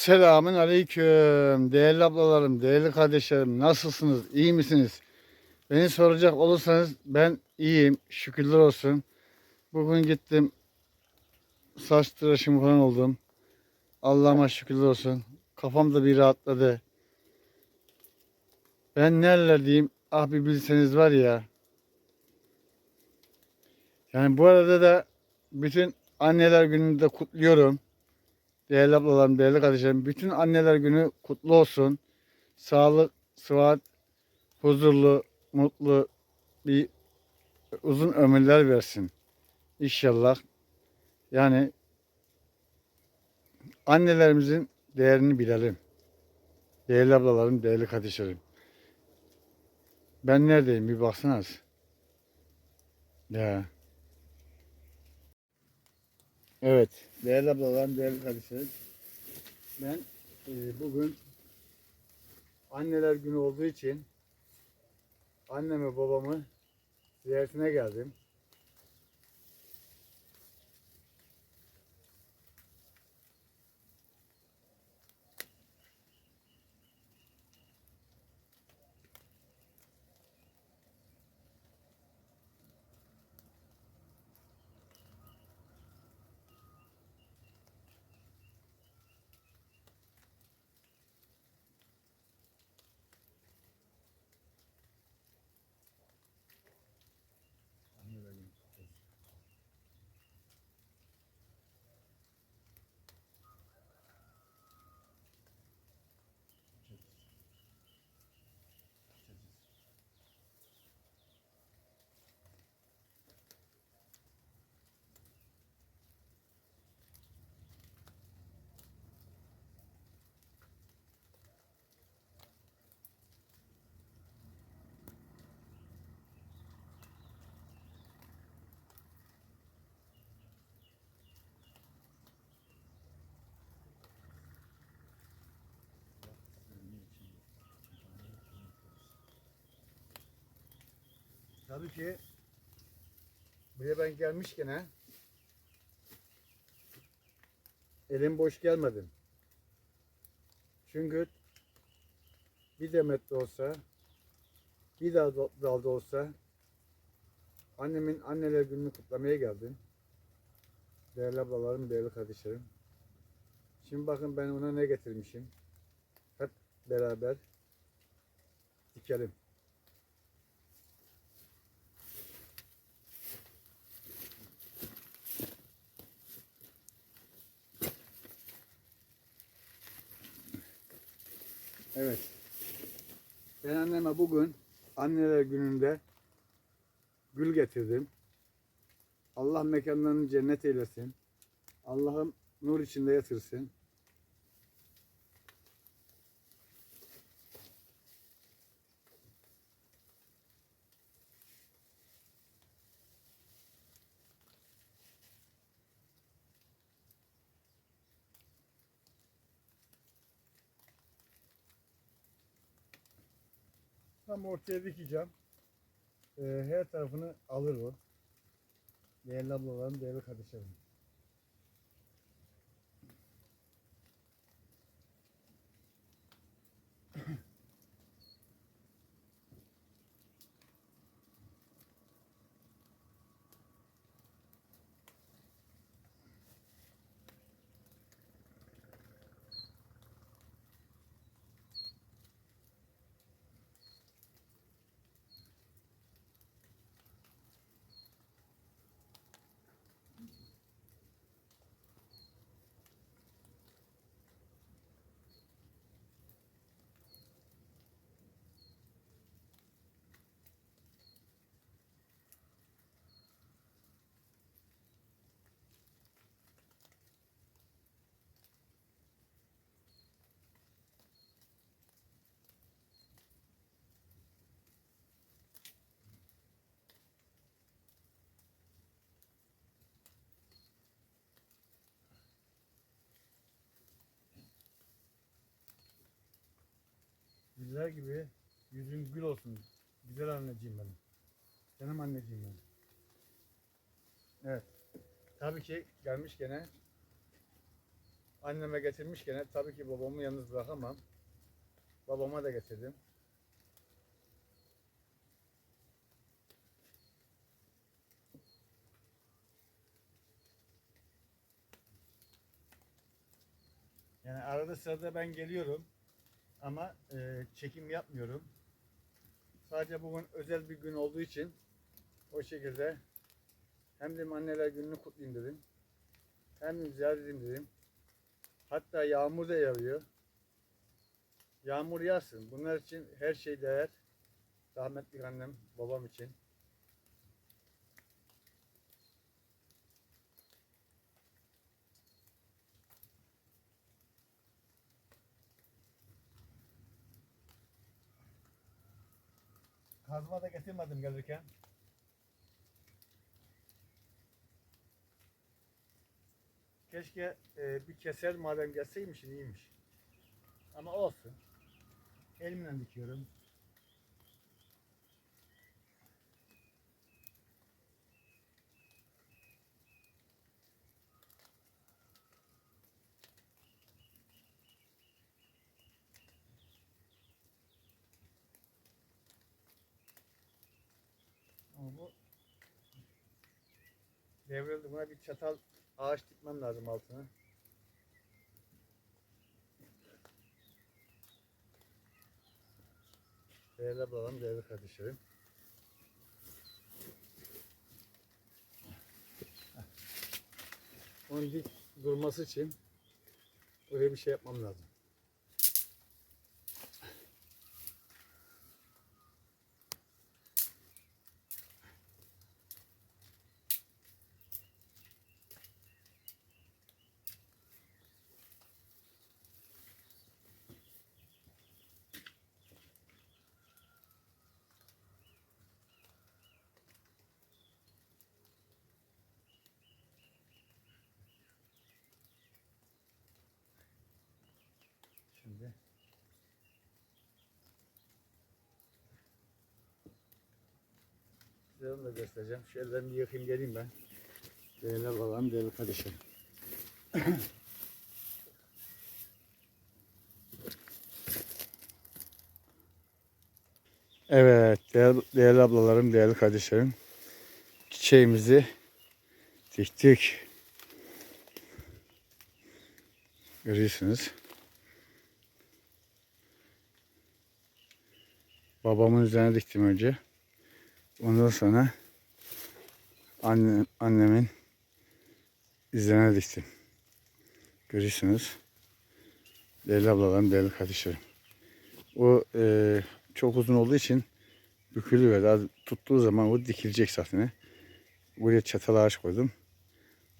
Selamün aleyküm. Değerli ablalarım, değerli kardeşlerim. Nasılsınız? İyi misiniz? Beni soracak olursanız ben iyiyim. Şükürler olsun. Bugün gittim. Saç tıraşım falan oldum. Allah'ıma şükürler olsun. Kafam da bir rahatladı. Ben neler diyeyim? Ah bir bilseniz var ya. Yani bu arada da bütün anneler gününü de kutluyorum. Değerli ablalarım, değerli kardeşlerim, bütün anneler günü kutlu olsun. Sağlık, sıhhat, huzurlu, mutlu bir uzun ömürler versin. İnşallah. Yani annelerimizin değerini bilelim. Değerli ablalarım, değerli kardeşlerim. Ben neredeyim bir baksanız. Ya. Evet. Değerli ablalarım, değerli kardeşlerim. Ben e, bugün anneler günü olduğu için annemi babamı ziyaretine geldim. Anneler günü kutlu olsun. Tabii ki buraya ben gelmişken ha, elim boş gelmedim. Çünkü bir demet de olsa, bir dal dalda olsa annemin anneler gününü kutlamaya geldim. Değerli ablalarım, değerli kardeşlerim. Şimdi bakın ben ona ne getirmişim. Hep beraber dikelim. Evet. Ben anneme bugün anneler gününde gül getirdim. Allah mekanlarını cennet eylesin. Allah'ım nur içinde yatırsın. Tam ortaya dikeceğim. Ee, her tarafını alır o. Değerli ablalarım, değerli kardeşlerim. Güller gibi yüzün gül olsun. Güzel anneciğim benim. Canım anneciğim benim. Evet. Tabii ki gelmiş gene anneme getirmişken tabii ki babamı yalnız bırakamam. Babama da getirdim. Yani arada sırada ben geliyorum ama e, çekim yapmıyorum. Sadece bugün özel bir gün olduğu için o şekilde hem de anneler gününü kutlayayım dedim. Hem de ziyaret dedim. Hatta yağmur da yağıyor. Yağmur yağsın. Bunlar için her şey değer. Rahmetli annem, babam için. Kazma da getirmedim gelirken. Keşke e, bir keser madem gelseymiş iyiymiş. Ama olsun. Elimle dikiyorum. Ama bu devrildi. Buna bir çatal ağaç dikmem lazım altına. Değerli ablalarım, değerli kardeşlerim. Onun dik durması için buraya bir şey yapmam lazım. Şimdi size onu da göstereceğim. Şu ellerimi yıkayayım geleyim ben. Değerli ablalarım, değerli kardeşlerim. Evet, değerli, değerli ablalarım, değerli kardeşlerim. Çiçeğimizi diktik. Görüyorsunuz. Babamın üzerine diktim önce. Ondan sonra anne, annemin üzerine diktim. Görüyorsunuz. Değerli ablalarım, değerli kardeşlerim. O e, çok uzun olduğu için bükülüyor. Daha tuttuğu zaman o dikilecek zaten. Buraya çatal ağaç koydum.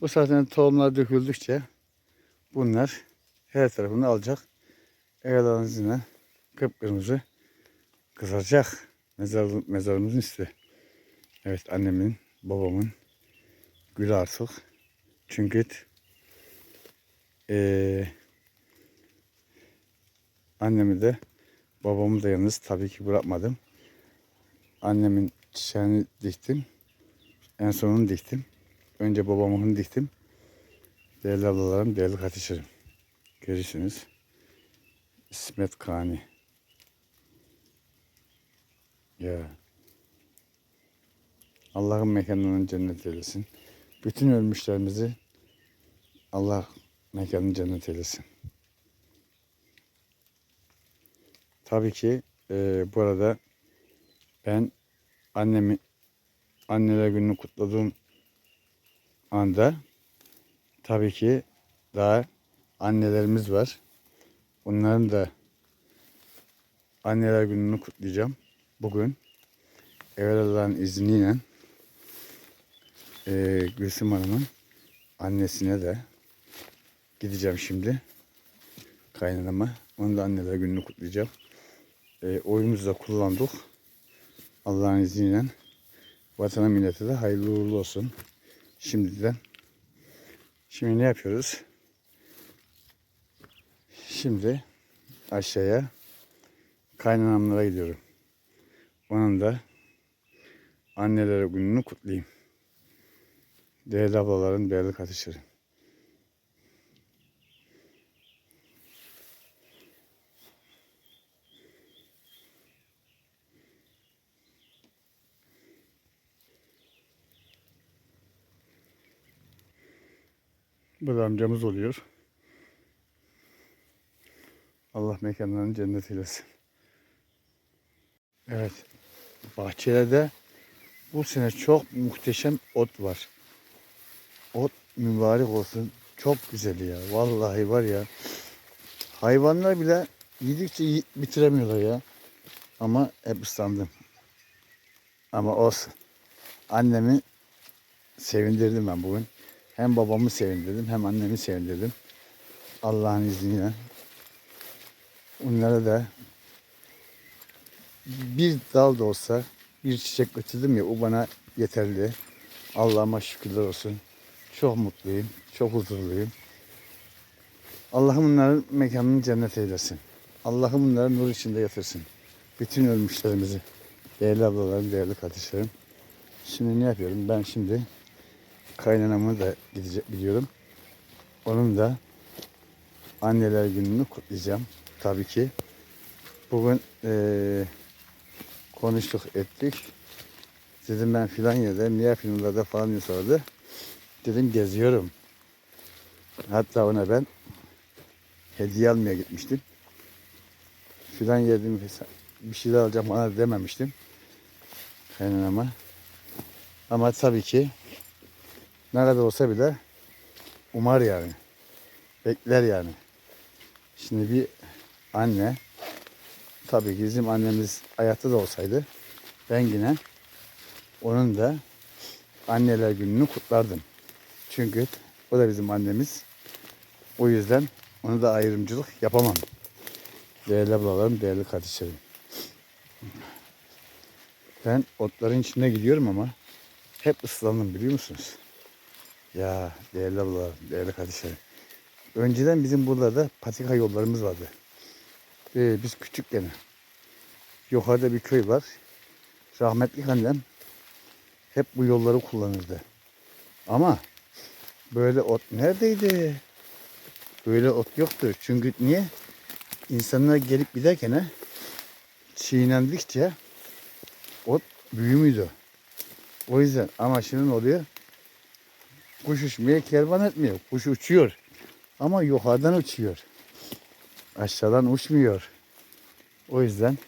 Bu zaten tohumlar döküldükçe bunlar her tarafını alacak. Eğer kıpkırmızı kızaracak. Mezar, mezarımızın üstü. Evet annemin, babamın gülü artık. Çünkü eee annemi de babamı da yalnız tabii ki bırakmadım. Annemin çiçeğini diktim. En sonunu diktim. Önce babamın diktim. Değerli ablalarım, değerli kardeşlerim. Görürsünüz. İsmet Kani. Ya. Allah'ın mekanının cennet eylesin. Bütün ölmüşlerimizi Allah mekanını cennet eylesin. Tabii ki e, bu arada ben annemi anneler gününü kutladığım anda tabii ki daha annelerimiz var. Onların da anneler gününü kutlayacağım. Bugün evvel Allah'ın izniyle e, Gülsüm Hanım'ın annesine de gideceğim şimdi. Kaynanama. Onun da anneler gününü kutlayacağım. E, oyumuzu da kullandık. Allah'ın izniyle vatana millete de hayırlı uğurlu olsun. Şimdiden. Şimdi ne yapıyoruz? Şimdi aşağıya kaynanamlara gidiyorum. Onun da anneler gününü kutlayayım. Değerli ablaların, değerli kardeşlerim. Bu amcamız oluyor. Allah mekanlarını cennet eylesin. Evet. Bahçelerde bu sene çok muhteşem ot var. Ot mübarek olsun. Çok güzel ya. Vallahi var ya. Hayvanlar bile yedikçe bitiremiyorlar ya. Ama hep ıslandım. Ama olsun. Annemi sevindirdim ben bugün. Hem babamı sevindirdim hem annemi sevindirdim. Allah'ın izniyle. Onlara da bir dal da olsa bir çiçek götürdüm ya o bana yeterli. Allah'ıma şükürler olsun. Çok mutluyum. Çok huzurluyum. Allah'ım onların mekanını cennet eylesin. Allah'ım onları nur içinde yatırsın. Bütün ölmüşlerimizi. Değerli ablalarım, değerli kardeşlerim. Şimdi ne yapıyorum? Ben şimdi kaynanamı da gidecek biliyorum. Onun da anneler gününü kutlayacağım. Tabii ki. Bugün eee, konuştuk ettik. Dedim ben filan yerde, niye filmlerde falan diye. Dedim geziyorum. Hatta ona ben hediye almaya gitmiştim. Filan yedim bir şeyler alacağım bana dememiştim. Kaynanama. Ama tabii ki ne kadar olsa bile umar yani. Bekler yani. Şimdi bir anne tabii ki bizim annemiz hayatta da olsaydı ben yine onun da anneler gününü kutlardım. Çünkü o da bizim annemiz. O yüzden onu da ayrımcılık yapamam. Değerli ablalarım, değerli kardeşlerim. Ben otların içine gidiyorum ama hep ıslandım biliyor musunuz? Ya değerli ablalarım, değerli kardeşlerim. Önceden bizim buralarda patika yollarımız vardı. Ee, biz küçükken yukarıda bir köy var. Rahmetli annem hep bu yolları kullanırdı. Ama böyle ot neredeydi? Böyle ot yoktu. Çünkü niye? İnsanlar gelip giderken he, çiğnendikçe ot büyümüyordu. O yüzden ama şimdi ne oluyor? Kuş uçmaya kervan etmiyor. Kuş uçuyor. Ama yukarıdan uçuyor. Aşağıdan uçmuyor. O yüzden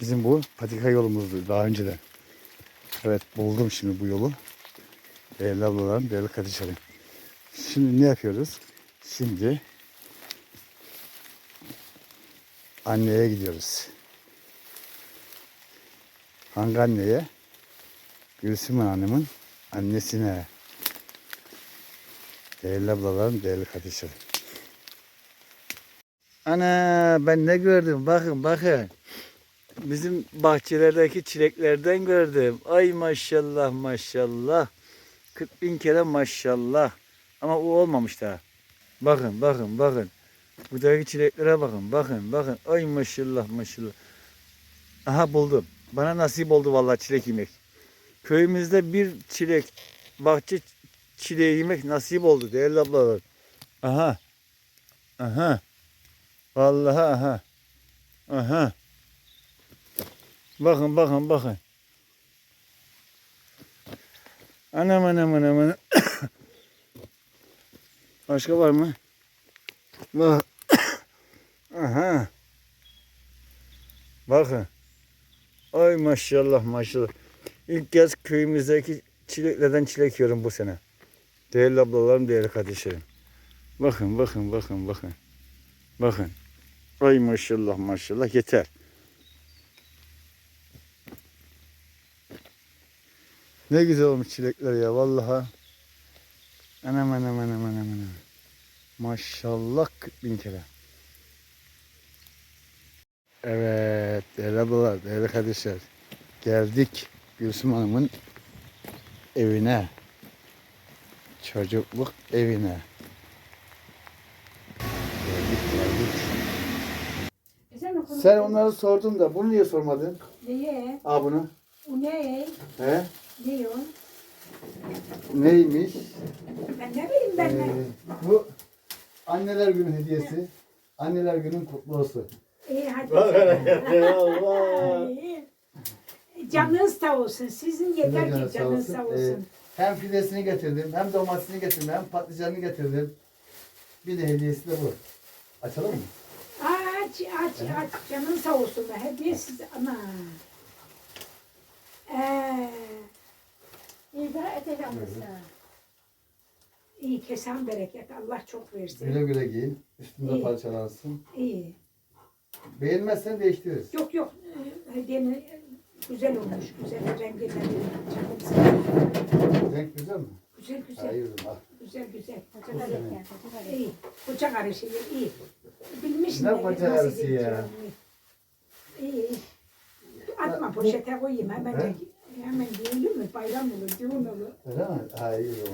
bizim bu patika yolumuzdu daha önceden. Evet buldum şimdi bu yolu. Değerli ablalarım, değerli kardeşlerim. Şimdi ne yapıyoruz? Şimdi anneye gidiyoruz. Hangi anneye? Gülsüm Hanım'ın annesine. Değerli ablalarım, değerli kardeşlerim. Ana ben ne gördüm? Bakın bakın. Bizim bahçelerdeki çileklerden gördüm. Ay maşallah maşallah. 40 bin kere maşallah. Ama o olmamış daha. Bakın bakın bakın. Buradaki çileklere bakın. Bakın bakın. Ay maşallah maşallah. Aha buldum. Bana nasip oldu vallahi çilek yemek. Köyümüzde bir çilek, bahçe çileği yemek nasip oldu değerli ablalar. Aha. Aha. Vallahi aha. Aha. Bakın bakın bakın. Anam anam anam anam. Başka var mı? Bak. Aha. Bakın. Ay maşallah maşallah. İlk kez köyümüzdeki çileklerden çilek yiyorum bu sene. Değerli ablalarım, değerli kardeşlerim. Bakın, bakın, bakın, bakın. Bakın. Ay maşallah maşallah yeter. Ne güzel olmuş çilekler ya vallahi. Anam anam anam anam anam. Maşallah 40 bin kere. Evet değerli ablalar, değerli kardeşler. Geldik Gülsüm Hanım'ın evine. Çocukluk evine. Geldik geldik. Sen onları sordun da bunu niye sormadın? Niye? Aa bunu. O ne? He? Diyor. Neymiş? Ben ne bileyim ben ne? Ee, bu anneler günü hediyesi. Anneler günün kutlu olsun. İyi hadi. Allah. Canınız sağ olsun. Sizin yeter Sizin ki canınız sağ olsun. sağ Ee. Hem fidesini getirdim, hem domatesini getirdim, hem patlıcanını getirdim. Bir de hediyesi de bu. Açalım mı? Aç aç aç canın sağ olsun be. Hediye size ana. Ee, İyi etek almışsın. iyi kesen bereket. Allah çok versin. Güle güle giyin. Üstünde İyi. parçalansın. İyi. Beğenmezsen değiştiririz. Yok yok. e, Hediyenin e, güzel olmuş. Güzel rengi de canım Renk güzel mi? Güzel güzel. Hayır. Al. Güzel güzel. Koca karı ya, koca karı. İyi. İyi. Bilmiş Ne bıçak nasıl arısı ya? İyi iyi. Atma poşete koyayım hemen. He? Hemen giyelim mi? Bayram olur, düğün olur. Öyle mi? Ha iyi o.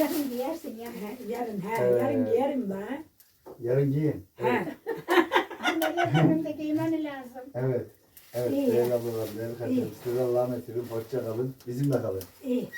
Yarın giyersin ya. He, yarın he, Evet. yarın giyerim la. Yarın giyin. He. Anneler gününde giymeni lazım. Evet. Evet. İyi. Değerli ablalarım, değerli kardeşlerim. Size Allah'a emanet olun. Hoşça kalın. Bizimle kalın. İyi.